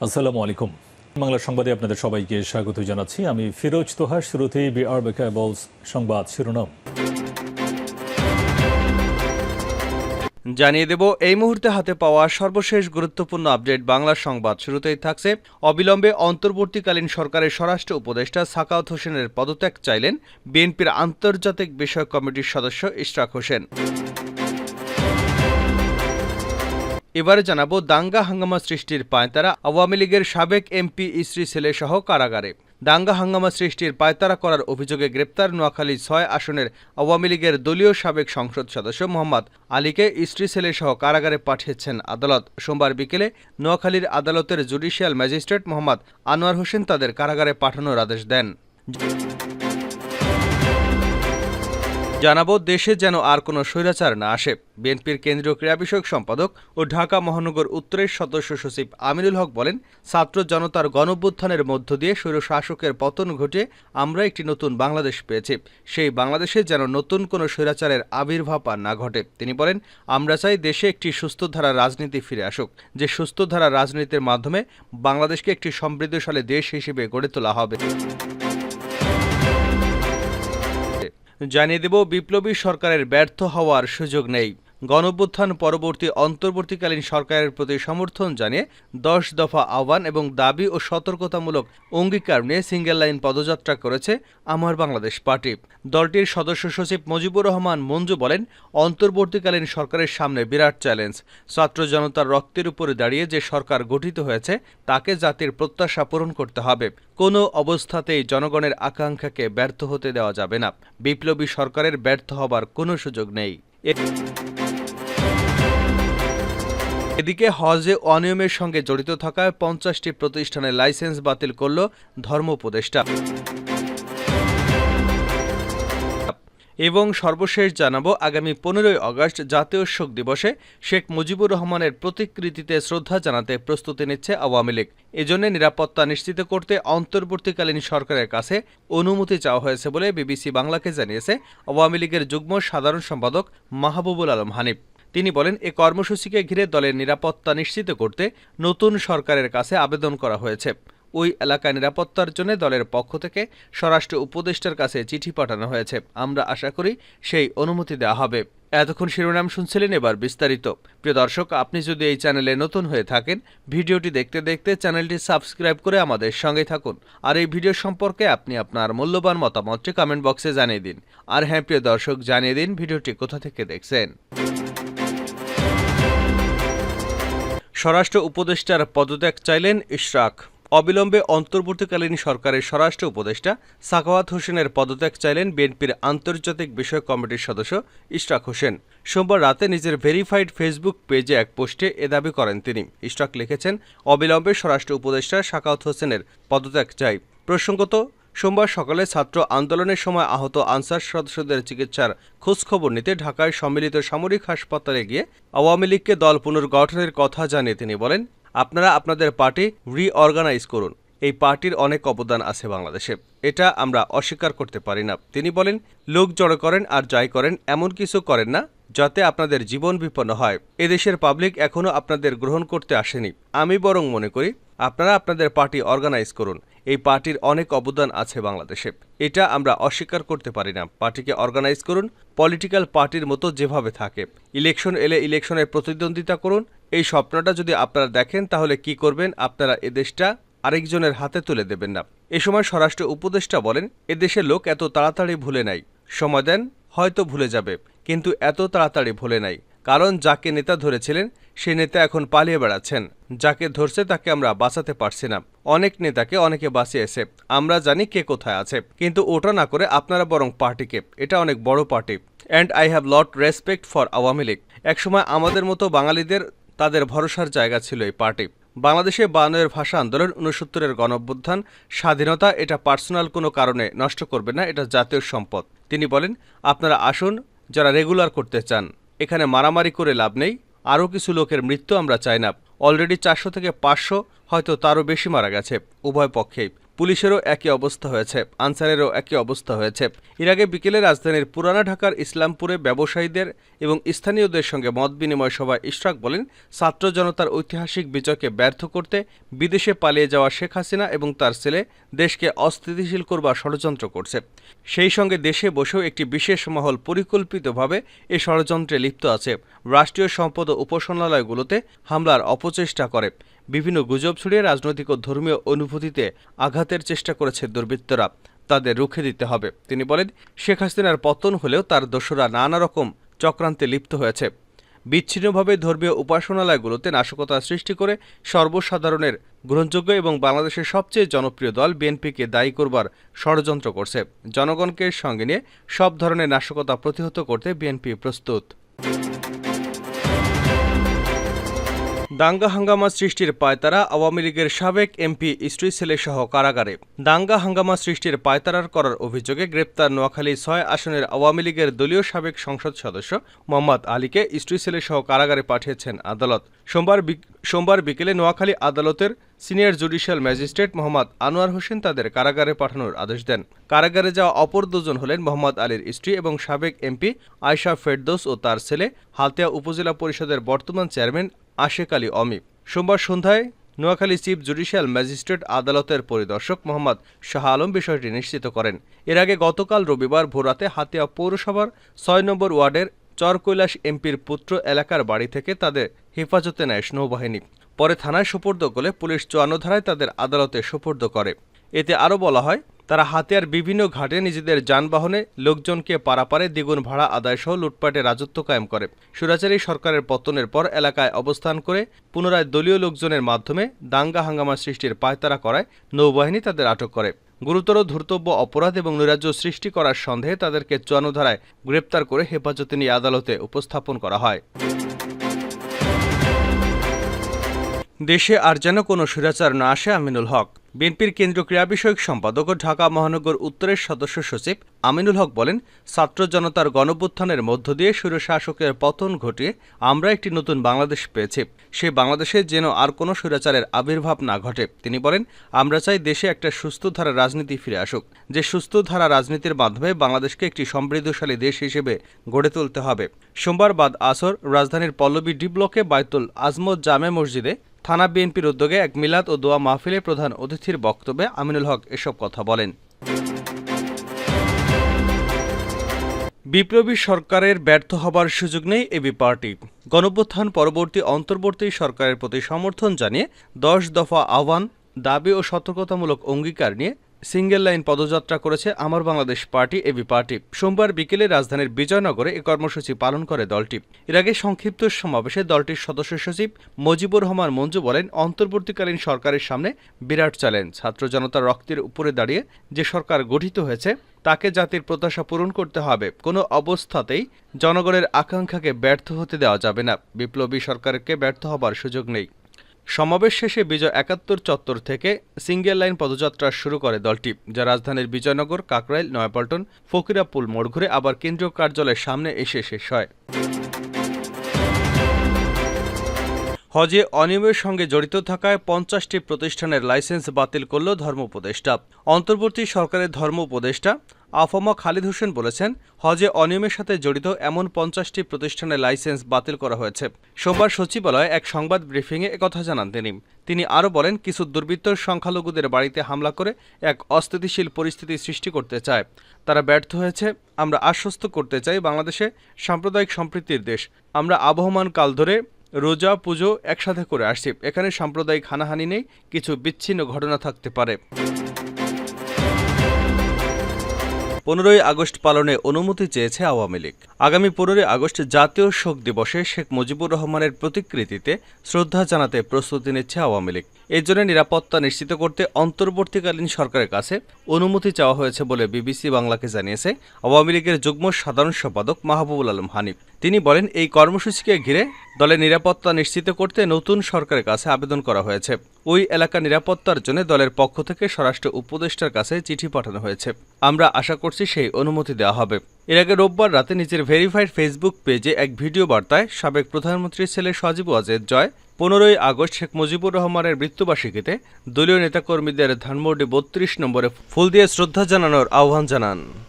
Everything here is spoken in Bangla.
আসসালামু আলাইকুম। বাংলা সংবাদে আপনাদের সবাইকে স্বাগত জানাচ্ছি। আমি ফিরোজ তোহা শুরুতেই বিআর বেকাবলস সংবাদ শিরোনাম। জানিয়ে দেব, এই মুহূর্তে হাতে পাওয়া সর্বশেষ গুরুত্বপূর্ণ আপডেট বাংলা সংবাদ শুরুতেই থাকছে। অবিলম্বে অন্তর্বর্তীকালীন সরকারের স্বরাষ্ট্র উপদেষ্টা সাকাওয়াত হোসেনের পদত্যাগ চাইলেন বিএনপির আন্তর্জাতিক বিষয়ক কমিটির সদস্য ইশরাক হোসেন। এবারে জানাব দাঙ্গা হাঙ্গামা সৃষ্টির পায়তারা। আওয়ামী লীগের সাবেক এমপি ইসরি ছেলে সহ কারাগারে। দাঙ্গা হাঙ্গামা সৃষ্টির পায়তারা করার অভিযোগে গ্রেপ্তার নোয়াখালী ছয় আসনের আওয়ামী লীগের দলীয় সাবেক সংসদ সদস্য মোহাম্মদ আলীকে স্ত্রী ছেলে সহ কারাগারে পাঠিয়েছেন আদালত। সোমবার বিকেলে নোয়াখালীর আদালতের জুডিশিয়াল ম্যাজিস্ট্রেট মোহাম্মদ আনোয়ার হোসেন তাদের কারাগারে পাঠানোর আদেশ দেন। জানাব, দেশে যেন আর কোনো স্বৈরাচার না আসে। বিএনপির কেন্দ্রীয় ক্রীড়া বিষয়ক সম্পাদক ও ঢাকা মহানগর উত্তরের সদস্য সচিব আমিনুল হক বলেন, ছাত্র জনতার গণভ্যুত্থানের মধ্য দিয়ে স্বৈর শাসকের পতন ঘটিয়ে আমরা একটি নতুন বাংলাদেশ পেয়েছি। সেই বাংলাদেশে যেন নতুন কোনো স্বৈরাচারের আবির্ভাব আর না ঘটে। তিনি বলেন, আমরা চাই দেশে একটি সুস্থ ধারা রাজনীতি ফিরে আসুক। যে সুস্থ ধারা রাজনীতির মাধ্যমে বাংলাদেশকে একটি সমৃদ্ধশালী দেশ হিসেবে গড়ে তোলা হবে। জানিয়ে দেব বিপ্লবী সরকারের ব্যর্থ হওয়ার সুযোগ নেই। গণঅভ্যুত্থান পরবর্তী অন্তর্বর্তীকালীন সরকারের প্রতি সমর্থন জানিয়ে দশ দফা আহ্বান এবং দাবি ও সতর্কতামূলক অঙ্গীকার নিয়ে সিঙ্গেল লাইন পদযাত্রা করেছে আমার বাংলাদেশ পার্টি। দলটির সদস্য সচিব মুজিবুর রহমান মঞ্জু বলেন, অন্তর্বর্তীকালীন সরকারের সামনে বিরাট চ্যালেঞ্জ। ছাত্র জনতার রক্তের উপরে দাঁড়িয়ে যে সরকার গঠিত হয়েছে, তাকে জাতির প্রত্যাশা পূরণ করতে হবে। কোনো অবস্থাতেই জনগণের আকাঙ্ক্ষাকে ব্যর্থ হতে দেওয়া যাবে না। বিপ্লবী সরকারের ব্যর্থ হবার কোনো সুযোগ নেই। এদিকে হজে অনিয়মের সঙ্গে জড়িত থাকায় পঞ্চাশটি প্রতিষ্ঠানের লাইসেন্স বাতিল করল ধর্ম উপদেষ্টা। এবং সর্বশেষ জানাব, আগামী পনেরোই আগস্ট জাতীয় শোক দিবসে শেখ মুজিবুর রহমানের প্রতিকৃতিতে শ্রদ্ধা জানাতে প্রস্তুতি নিচ্ছে আওয়ামী লীগ। এজন্য নিরাপত্তা নিশ্চিত করতে অন্তর্বর্তীকালীন সরকারের কাছে অনুমতি চাওয়া হয়েছে বলে বিবিসি বাংলাকে জানিয়েছে। আওয়ামী লীগের যুগ্ম সাধারণ সম্পাদক মাহবুবুল আলম হানিফ। তিনি বলেন, এ কর্মসূচিকে ঘিরে দলের নিরাপত্তা নিশ্চিত করতে নতুন সরকারের কাছে আবেদন করা হয়েছে। ওই এলাকায় নিরাপত্তার জন্য দলের পক্ষ থেকে স্বরাষ্ট্র উপদেষ্টার কাছে চিঠি পাঠানো হয়েছে। আমরা আশা করি সেই অনুমতি দেওয়া হবে। এতক্ষণ শিরোনাম শুনছিলেন এবার বিস্তারিত। প্রিয় দর্শক, আপনি যদি এই চ্যানেলে নতুন হয়ে থাকেন, ভিডিওটি দেখতে দেখতে চ্যানেলটি সাবস্ক্রাইব করে আমাদের সঙ্গে থাকুন। আর এই ভিডিও সম্পর্কে আপনি আপনার মূল্যবান মতামতটি কমেন্ট বক্সে জানিয়ে দিন। আর হ্যাঁ প্রিয় দর্শক, জানিয়ে দিন ভিডিওটি কোথা থেকে দেখছেন। স্বরাষ্ট্র উপদেষ্টার পদত্যাগ চাইলেন ইশরাক। অবিলম্বে অন্তর্বর্তীকালীন সরকারের স্বরাষ্ট্র উপদেষ্টা সাকাওয়াত হোসেনের পদত্যাগ চাইলেন বিএনপির আন্তর্জাতিক বিষয় কমিটির সদস্য ইশরাক হোসেন। সোমবার রাতে নিজের ভেরিফাইড ফেসবুক পেজে এক পোস্টে এ দাবি করেন তিনি। ইশরাক লিখেছেন, অবিলম্বে স্বরাষ্ট্র উপদেষ্টা সাকাওয়াত হোসেনের পদত্যাগ চাই। প্রসঙ্গত সোমবার সকালে ছাত্র আন্দোলনের সময় আহত আনসার সদস্যদের চিকিৎসার খোঁজখবর নিতে ঢাকায় সম্মিলিত সামরিক হাসপাতালে গিয়ে আওয়ামী লীগকে দল পুনর্গঠনের কথা জানিয়ে তিনি বলেন, আপনারা আপনাদের পার্টি রিঅর্গানাইজ করুন। এই পার্টির অনেক অবদান আছে বাংলাদেশে। এটা আমরা অস্বীকার করতে পারি না। তিনি বলেন, লোক জড়ো করেন আর যাই করেন, এমন কিছু করেন না যাতে আপনাদের জীবন বিপন্ন হয়। এদেশের পাবলিক এখনও আপনাদের গ্রহণ করতে আসেনি। আমি বরং মনে করি, আপনারা আপনাদের পার্টি অর্গানাইজ করুন। এই পার্টির অনেক অবদান আছে বাংলাদেশে। এটা আমরা অস্বীকার করতে পারি না। পার্টিকে অর্গানাইজ করুন, পলিটিক্যাল পার্টির মতো যেভাবে থাকে। ইলেকশন এলে ইলেকশনে প্রতিদ্বন্দ্বিতা করুন। এই স্বপ্নটা যদি আপনারা দেখেন, তাহলে কি করবেন? আপনারা এদেশটা আরেকজনের হাতে তুলে দেবেন না। এ সময় স্বরাষ্ট্র উপদেষ্টা বলেন এদেশের লোক এত তাড়াতাড়ি ভুলে নাই। সময় দেন, হয়তো ভুলে যাবে। কিন্তু এত তাড়াতাড়ি ভুলে নাই। কারণ যাকে নেতা ধরেছিলেন, সে নেতা এখন পালিয়ে বেড়াচ্ছেন। যাকে ধরছে তাকে আমরা বাঁচাতে পারছি না। অনেক নেতাকে অনেকে বাঁচিয়েছে। আমরা জানি কে কোথায় আছে। কিন্তু ওটা না করে আপনারা বরং পার্টিকে। এটা অনেক বড় party. And I have lot respect for Awami League. একসময় আমাদের মতো বাঙালিদের তাদের ভরসার জায়গা ছিল এই পার্টি। বাংলাদেশে বায়ান্নয়ের ভাষা আন্দোলন, উনসত্তরের গণঅভ্যুত্থান, স্বাধীনতা এটা পার্সোনাল কোনো কারণে নষ্ট করবে না, এটা জাতীয় সম্পদ। তিনি বলেন, আপনারা আসুন, যারা রেগুলার করতে চান। এখানে মারামারি করে লাভ নেই। আরও কিছু লোকের মৃত্যু আমরা চাই না। অলরেডি চারশো থেকে পাঁচশো হয়তো তারও বেশি মারা গেছে, উভয় পক্ষেই। পুলিশেরও একই অবস্থা হয়েছে, আনসারেরও একই অবস্থা হয়েছে। এর আগে বিকেলে রাজধানীর পুরানা ঢাকার ইসলামপুরে ব্যবসায়ীদের এবং স্থানীয়দের সঙ্গে মত বিনিময় সভায় ইশরাক বলেন, ছাত্র জনতার ঐতিহাসিক বিজয়কে ব্যর্থ করতে বিদেশে পালিয়ে যাওয়া শেখ হাসিনা এবং তার ছেলে দেশকে অস্থিতিশীল করবার ষড়যন্ত্র করছে। সেই সঙ্গে দেশে বসেও একটি বিশেষ মহল পরিকল্পিতভাবে এ ষড়যন্ত্রে লিপ্ত আছে। রাষ্ট্রীয় সম্পদ ও উপাসনালয়গুলোতে হামলার অপচেষ্টা করে। বিভিন্ন গুজব ছড়িয়ে রাজনৈতিক ও ধর্মীয় অনুভূতিতে আঘাতের চেষ্টা করেছে দুর্বৃত্তরা। তাদের রুখে দিতে হবে। তিনি বলেন, শেখ হাসিনার পতন হলেও তার দোসরা নানা রকম চক্রান্তে লিপ্ত হয়েছে। বিচ্ছিন্নভাবে ধর্মীয় উপাসনালয়গুলোতে নাশকতা সৃষ্টি করে সর্বসাধারণের গ্রহণযোগ্য এবং বাংলাদেশের সবচেয়ে জনপ্রিয় দল বিএনপিকে দায়ী করবার ষড়যন্ত্র করছে। জনগণকে সঙ্গে নিয়ে সব ধরনের নাশকতা প্রতিহত করতে বিএনপি প্রস্তুত। দাঙ্গা হাঙ্গামা সৃষ্টির পায়তারা আওয়ামী লীগের সাবেক এমপি স্ত্রী ছেলে সহ কারাগারে। দাঙ্গা হাঙ্গামা সৃষ্টির পায়তারার করার অভিযোগে গ্রেপ্তার নোয়াখালী ছয় আসনের আওয়ামী লীগের দলীয় সাবেক সংসদ সদস্য মোহাম্মদ আলীকে স্ত্রী ছেলে সহ কারাগারে পাঠিয়েছেন আদালত। সোমবার সোমবার বিকেলে নোয়াখালী আদালতের senior judicial magistrate Mohammad Anwar Hossain তাদের কারাগারে পাঠানোর আদেশ দেন। কারাগারে যাওয়া অপর দুজন হলেন মোহাম্মদ আলীর স্ত্রী এবং সাবেক এমপি আয়শা ফেরদৌস ও তার ছেলে হালতিয়া উপজেলা পরিষদের বর্তমান চেয়ারম্যান আশেক আলী অমি সোমবার সন্ধ্যায় নোয়াখালী চিফ জুডিশিয়াল ম্যাজিস্ট্রেট আদালতের পরিদর্শক মোহাম্মদ শাহ আলম বিষয়টি নিশ্চিত করেন। এর আগে গতকাল রবিবার ভোরাতে হাতিয়া পৌরসভার ছয় নম্বর ওয়ার্ডের চরকৈলাস এমপির পুত্র এলাকার বাড়ি থেকে তাদের হেফাজতে নেয় নৌবাহিনী। পরে থানায় সোপর্দ করলে পুলিশ চুয়ান্ন ধারায় তাদের আদালতে সোপর্দ করে। এতে আরও বলা হয় তারা হাতিয়ার বিভিন্ন ঘাটে নিজেদের যানবাহনে লোকজনকে পারাপারে দ্বিগুণ ভাড়া আদায়সহ লুটপাটে রাজত্ব কায়েম করে। সুরাচারী সরকারের পতনের পর এলাকায় অবস্থান করে পুনরায় দলীয় লোকজনের মাধ্যমে দাঙ্গা হাঙ্গামা সৃষ্টির পায়তারা করায় নৌবাহিনী তাদের আটক করে। গুরুতর ধর্তব্য অপরাধ এবং নৈরাজ্য সৃষ্টি করার সন্দেহে তাদেরকে চুয়ান্ন ধারায় গ্রেপ্তার করে হেফাজতে নিয়ে আদালতে উপস্থাপন করা হয়। দেশে আর যেন কোনো স্বৈরাচার না আসে আমিনুল হক। বিএনপির কেন্দ্রীয় ক্রীড়া বিষয়ক সম্পাদক ও ঢাকা মহানগর উত্তরের সদস্য সচিব আমিনুল হক বলেন, ছাত্র জনতার গণভ্যুত্থানের মধ্য দিয়ে স্বৈরশাসকের পতন ঘটিয়ে আমরা একটি নতুন বাংলাদেশ পেয়েছি। সে বাংলাদেশে যেন আর কোনো স্বৈরাচারের আবির্ভাব না ঘটে। তিনি বলেন, আমরা চাই দেশে একটা সুস্থ ধারা রাজনীতি ফিরে আসুক। যে সুস্থ ধারা রাজনীতির মাধ্যমে বাংলাদেশকে একটি সমৃদ্ধশালী দেশ হিসেবে গড়ে তুলতে হবে। সোমবার বাদ আসর রাজধানীর পল্লবী ডি ব্লকে বাইতুল আজমত জামে মসজিদে থানা বিএনপির উদ্যোগে এক মিলাদ ও দোয়া মাহফিলে প্রধান অতিথির বক্তব্যে আমিনুল হক এসব কথা বলেন। বিপ্লবী সরকারের ব্যর্থ হবার সুযোগ নেই এবি পার্টি। গণভ্যুত্থান পরবর্তী অন্তর্বর্তী সরকারের প্রতি সমর্থন জানিয়ে দশ দফা আহ্বান, দাবি ও সতর্কতামূলক অঙ্গীকার নিয়ে সিঙ্গেল লাইন পদযাত্রা করেছে আমার বাংলাদেশ পার্টি, এবি পার্টি। সোমবার বিকেলে রাজধানীর বিজয়নগরে এ কর্মসূচি পালন করে দলটি। এর আগে সংক্ষিপ্ত সমাবেশে দলটির সদস্য সচিব মজিবুর রহমান মঞ্জু বলেন, অন্তর্বর্তীকালীন সরকারের সামনে বিরাট চ্যালেঞ্জ। ছাত্র জনতার রক্তের উপরে দাঁড়িয়ে যে সরকার গঠিত হয়েছে, তাকে জাতির প্রত্যাশা পূরণ করতে হবে। কোনো অবস্থাতেই জনগণের আকাঙ্ক্ষাকে ব্যর্থ হতে দেওয়া যাবে না। বিপ্লবী সরকারকে ব্যর্থ হবার সুযোগ নেই। সমাবেশ শেষে বিজয় একাত্তর চত্বর থেকে সিঙ্গেল লাইন পদযাত্রা শুরু করে দলটি, যা রাজধানীর বিজয়নগর, কাকরাইল, নয়াপল্টন, ফকিরাপুল মোড় ঘুরে আবার কেন্দ্রীয় কার্যালয়ের সামনে এসে শেষ হয়। হজে অনিয়মের সঙ্গে জড়িত থাকায় পঞ্চাশটি প্রতিষ্ঠানের লাইসেন্স বাতিল করল ধর্ম উপদেষ্টা। অন্তর্বর্তী সরকারের ধর্ম উপদেষ্টা আফমা খালিদ হোসেন বলেছেন, হজে অনিয়মের সাথে জড়িত এমন পঞ্চাশটি প্রতিষ্ঠানের লাইসেন্স বাতিল করা হয়েছে। সোমবার সচিবালয়ে এক সংবাদ ব্রিফিংয়ে একথা জানান তিনি। তিনি আরও বলেন, কিছু দুর্বৃত্ত সংখ্যালঘুদের বাড়িতে হামলা করে এক অস্থিতিশীল পরিস্থিতি সৃষ্টি করতে চায়। তারা ব্যর্থ হয়েছে, আমরা আশ্বস্ত করতে চাই বাংলাদেশে সাম্প্রদায়িক সম্প্রীতির দেশ। আমরা আবহমান কাল ধরে রোজা, পুজো একসাথে করে আসছি। এখানে সাম্প্রদায়িক হানাহানি নেই, কিছু বিচ্ছিন্ন ঘটনা থাকতে পারে। পনেরোই আগস্ট পালনে অনুমতি চেয়েছে আওয়ামী লীগ। আগামী পনেরোই আগস্ট জাতীয় শোক দিবসে শেখ মুজিবুর রহমানের প্রতিকৃতিতে শ্রদ্ধা জানাতে প্রস্তুতি নিচ্ছে আওয়ামী লীগ। এর জন্য নিরাপত্তা নিশ্চিত করতে অন্তর্বর্তীকালীন সরকারের কাছে অনুমতি চাওয়া হয়েছে বলে বিবিসি বাংলাকে জানিয়েছে। আওয়ামী লীগের যুগ্ম সাধারণ সম্পাদক মাহবুবুল আলম হানিফ। তিনি বলেন, এই কর্মসূচিকে ঘিরে দলের নিরাপত্তা নিশ্চিত করতে নতুন সরকারের কাছে আবেদন করা হয়েছে। ওই এলাকা নিরাপত্তার জন্য দলের পক্ষ থেকে স্বরাষ্ট্র উপদেষ্টার কাছে চিঠি পাঠানো হয়েছে। আমরা আশা করছি সেই অনুমতি দেওয়া হবে। এর আগে রোববার রাতে নিজের ভেরিফাইড ফেসবুক পেজে এক ভিডিও বার্তায় সাবেক প্রধানমন্ত্রীর ছেলে সজীব ওয়াজেদ জয়, পনেরোই আগস্ট শেখ মুজিবুর রহমানের মৃত্যুবার্ষিকীতে দলীয় নেতাকর্মীদের ধানমন্ডি বত্রিশ নম্বরে ফুল দিয়ে শ্রদ্ধা জানানোর আহ্বান জানান।